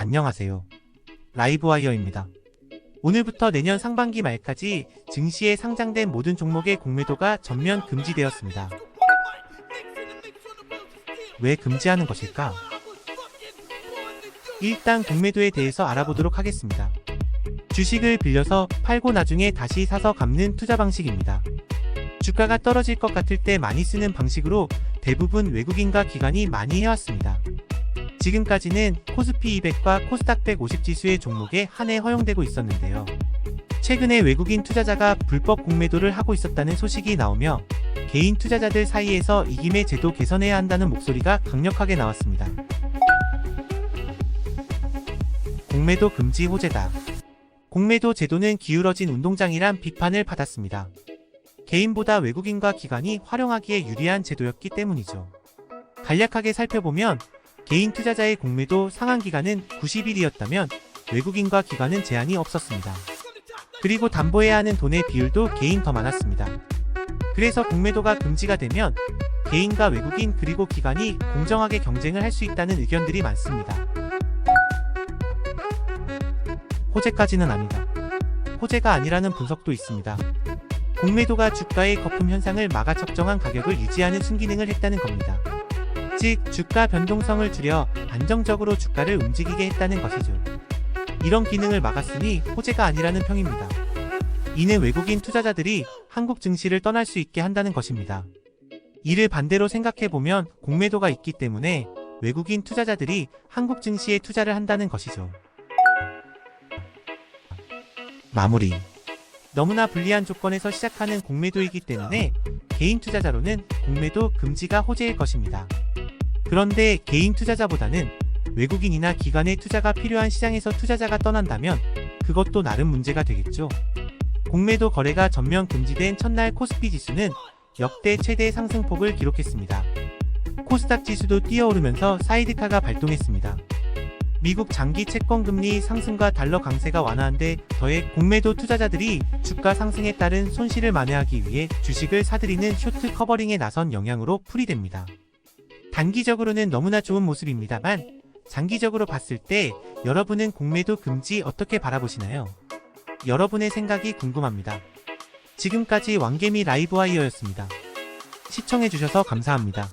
안녕하세요. 라이브와이어입니다. 오늘부터 내년 상반기 말까지 증시에 상장된 모든 종목의 공매도가 전면 금지되었습니다. 왜 금지하는 것일까? 일단 공매도에 대해서 알아보도록 하겠습니다. 주식을 빌려서 팔고 나중에 다시 사서 갚는 투자 방식입니다. 주가가 떨어질 것 같을 때 많이 쓰는 방식으로 대부분 외국인과 기관이 많이 해왔습니다. 지금까지는 코스피 200과 코스닥 150 지수의 종목에 한해 허용되고 있었는데요. 최근에 외국인 투자자가 불법 공매도를 하고 있었다는 소식이 나오며 개인 투자자들 사이에서 이김의 제도 개선해야 한다는 목소리가 강력하게 나왔습니다. 공매도 금지 호재다. 공매도 제도는 기울어진 운동장이란 비판을 받았습니다. 개인보다 외국인과 기관이 활용하기에 유리한 제도였기 때문이죠. 간략하게 살펴보면 개인 투자자의 공매도 상한 기간은 90일이었다면 외국인과 기관은 제한이 없었습니다. 그리고 담보해야 하는 돈의 비율도 개인 더 많았습니다. 그래서 공매도가 금지가 되면 개인과 외국인 그리고 기관이 공정하게 경쟁을 할 수 있다는 의견들이 많습니다. 호재까지는 아니다. 호재가 아니라는 분석도 있습니다. 공매도가 주가의 거품 현상을 막아 적정한 가격을 유지하는 순기능을 했다는 겁니다. 즉, 주가 변동성을 줄여 안정적으로 주가를 움직이게 했다는 것이죠. 이런 기능을 막았으니 호재가 아니라는 평입니다. 이는 외국인 투자자들이 한국 증시를 떠날 수 있게 한다는 것입니다. 이를 반대로 생각해보면 공매도가 있기 때문에 외국인 투자자들이 한국 증시에 투자를 한다는 것이죠. 마무리. 너무나 불리한 조건에서 시작하는 공매도이기 때문에 개인 투자자로는 공매도 금지가 호재일 것입니다. 그런데 개인 투자자보다는 외국인이나 기관의 투자가 필요한 시장에서 투자자가 떠난다면 그것도 나름 문제가 되겠죠. 공매도 거래가 전면 금지된 첫날 코스피 지수는 역대 최대 상승폭을 기록했습니다. 코스닥 지수도 뛰어오르면서 사이드카가 발동했습니다. 미국 장기 채권 금리 상승과 달러 강세가 완화한 데 더해 공매도 투자자들이 주가 상승에 따른 손실을 만회하기 위해 주식을 사들이는 쇼트 커버링에 나선 영향으로 풀이됩니다. 단기적으로는 너무나 좋은 모습입니다만 장기적으로 봤을 때 여러분은 공매도 금지 어떻게 바라보시나요? 여러분의 생각이 궁금합니다. 지금까지 왕개미 라이브와이어였습니다. 시청해주셔서 감사합니다.